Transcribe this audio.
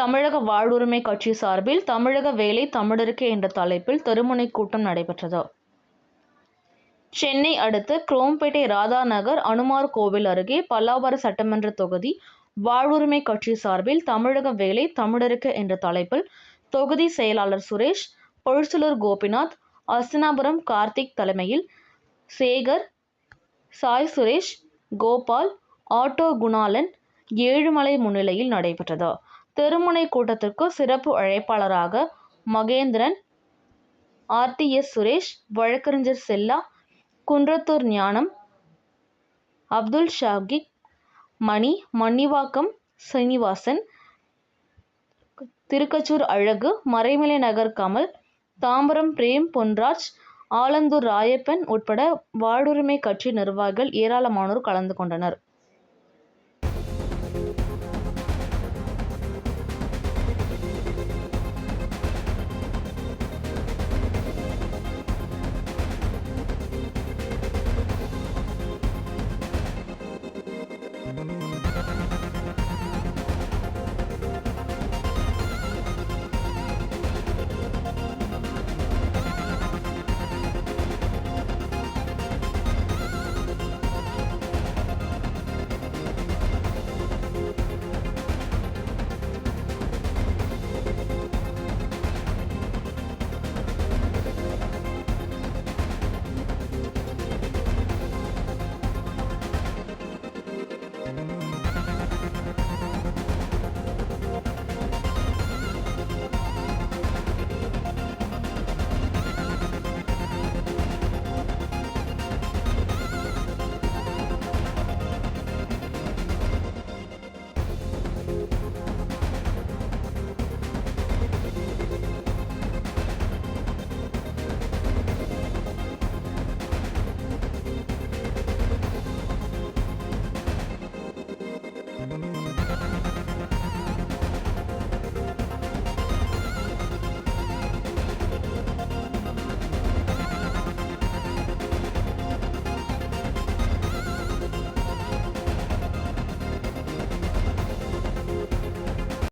தமிழக வாழ்வுரிமை கட்சி சார்பில் தமிழக வேலை தமிழருக்கு என்ற தலைப்பில் தெருமுனை கூட்டம் நடைபெற்றது. சென்னை அடுத்த குரோம்பேட்டை ராதா நகர் அனுமார் கோவில் அருகே பல்லாவர சட்டமன்ற தொகுதி வாழ்வுரிமை கட்சி சார்பில் தமிழக வேலை தமிழருக்கு என்ற தலைப்பில் தொகுதி செயலாளர் சுரேஷ் பொழுசுலூர் கோபிநாத் அஸ்தினாபுரம் கார்த்திக் தலைமையில் சேகர் சாய் சுரேஷ் கோபால் ஆட்டோ குணாலன் ஏழுமலை முன்னிலையில் நடைபெற்றது. தெருமுனை கூட்டத்திற்கு சிறப்பு அழைப்பாளராக மகேந்திரன் ஆர்டிஎஸ் சுரேஷ் வழக்கறிஞர் செல்லா குன்றத்தூர் ஞானம் அப்துல் ஷாகிக் மணி மன்னிவாக்கம் சீனிவாசன் திருக்கச்சூர் அழகு மறைமலை நகர் கமல் தாம்பரம் பிரேம் பொன்ராஜ் ஆலந்தூர் ராயப்பன் உட்பட வாழ்வுரிமை கட்சி நிர்வாகிகள் ஏராளமானோர் கலந்து கொண்டனர்.